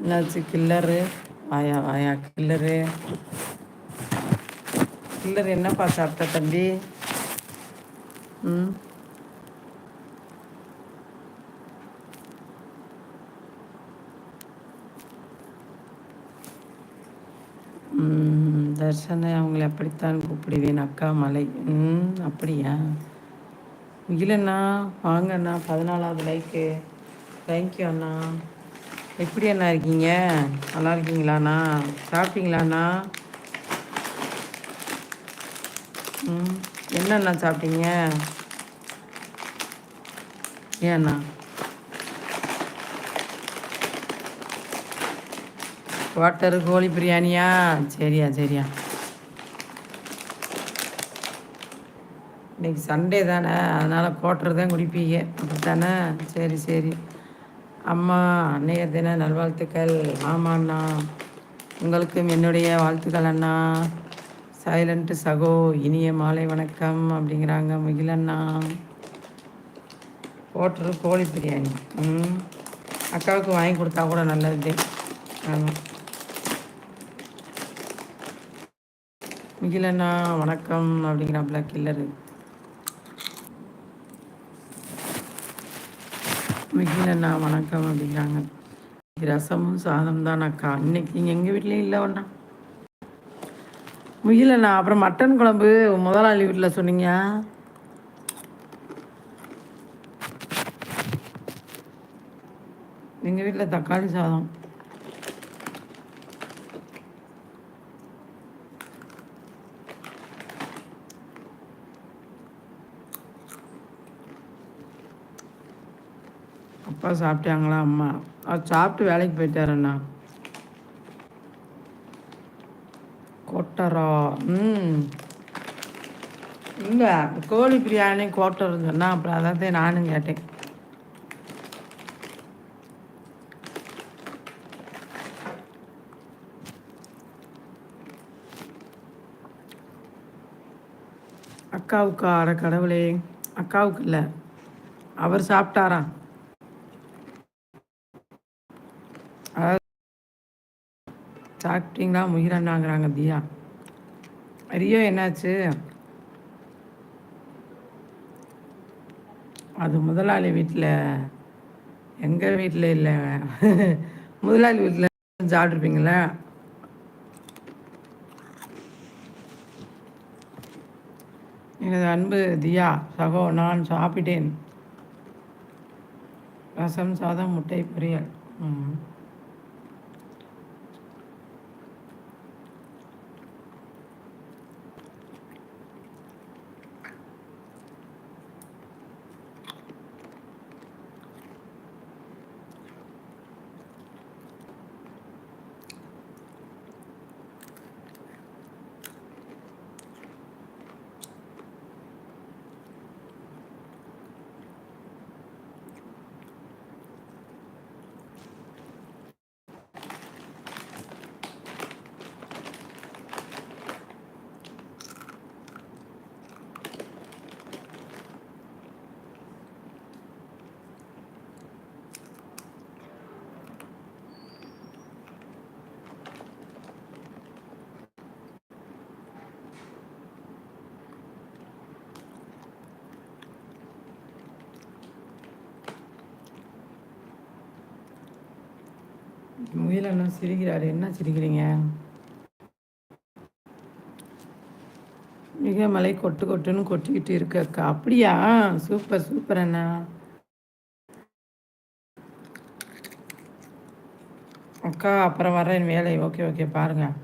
என்னாச்சு கில்லரு வாயா வாயா கில்லரு கில்லர் என்னப்பா சாப்பிட்ட தம்பி ம் தர்ஷனை அவங்கள அப்படித்தான் கூப்பிடுவேன். அக்கா மலை. ம் அப்படியா? இல்லைண்ணா வாங்கண்ணா பதினாலாவது லைக்கு தேங்க்யூ அண்ணா. எப்படி அண்ணா இருக்கீங்க? நல்லா இருக்கீங்களாண்ணா? சாப்பிட்டீங்களாண்ணா? ம் என்னண்ணா சாப்பிட்டீங்க? ஏண்ணா? குவாட்டரு கோழி பிரியாணியா? சரியா சரியா. இன்னைக்கு சண்டே தானே அதனால் குவாட்டர் தான் குடிப்பீங்க. அப்படி தானே சரி சரி. அம்மா அன்னைய தின நல்வாழ்த்துக்கள். ஆமாம் அண்ணா உங்களுக்கும் என்னுடைய வாழ்த்துக்கள் அண்ணா. சைலண்ட்டு சகோ இனிய மாலை வணக்கம் அப்படிங்கிறாங்க முகிலண்ணா போட்டுரு கோழி பிரியாணி. ம். அக்காவுக்கு வாங்கி கொடுத்தா கூட நல்லது. ஆமாம் மிகிலண்ணா வணக்கம் அப்படிங்கிறாப்புல கில்லரு. மிகிலண்ணா வணக்கம் அப்படிங்கிறாங்க. ரசமும் சாதம் தான் அக்கா. இன்னைக்கு இங்கே எங்கள் வீட்லேயும் இல்லை ஒன்றா முகிலண்ணா அப்புறம் மட்டன் குழம்பு முதலாளி வீட்டில் சொன்னீங்க. எங்கள் வீட்டில் தக்காளி சாதம். அப்பா சாப்பிட்டாங்களா அம்மா? அவர் சாப்பிட்டு வேலைக்கு போயிட்டாரண்ணா கோட்டரா. ம். இல்லை கோழி பிரியாணி கோட்டர் சொன்னால் அப்புறம் அதான் நானும் கேட்டேன். அக்காவுக்கு அரை கடவுளே. அக்காவுக்கு இல்லை. அவர் சாப்பிட்டாரா சாப்பிட்டீங்களா? முகிரண்ணாங்கிறாங்க தியா. ஐயோ என்னாச்சு? அது முதலாளி வீட்டில் எங்கள் வீட்டில் இல்லை. முதலாளி வீட்டில் சாப்பிட்ருப்பீங்களே எனது அன்பு தியா சகோ நான் சாப்பிட்டேன். ரசம் சாதம் முட்டை பொரியல். முயலண்ணன் சிரிக்கிறார். சிரிக்கிறாரு என்ன சிரிக்கிறீங்க? மிக மலை கொட்டு கொட்டுன்னு கொட்டிக்கிட்டு இருக்கு அக்கா அப்படியா? சூப்பர் சூப்பர் அண்ணா. அக்கா அப்புறம் வரேன் வேலை. Okay okay. பாருங்கள்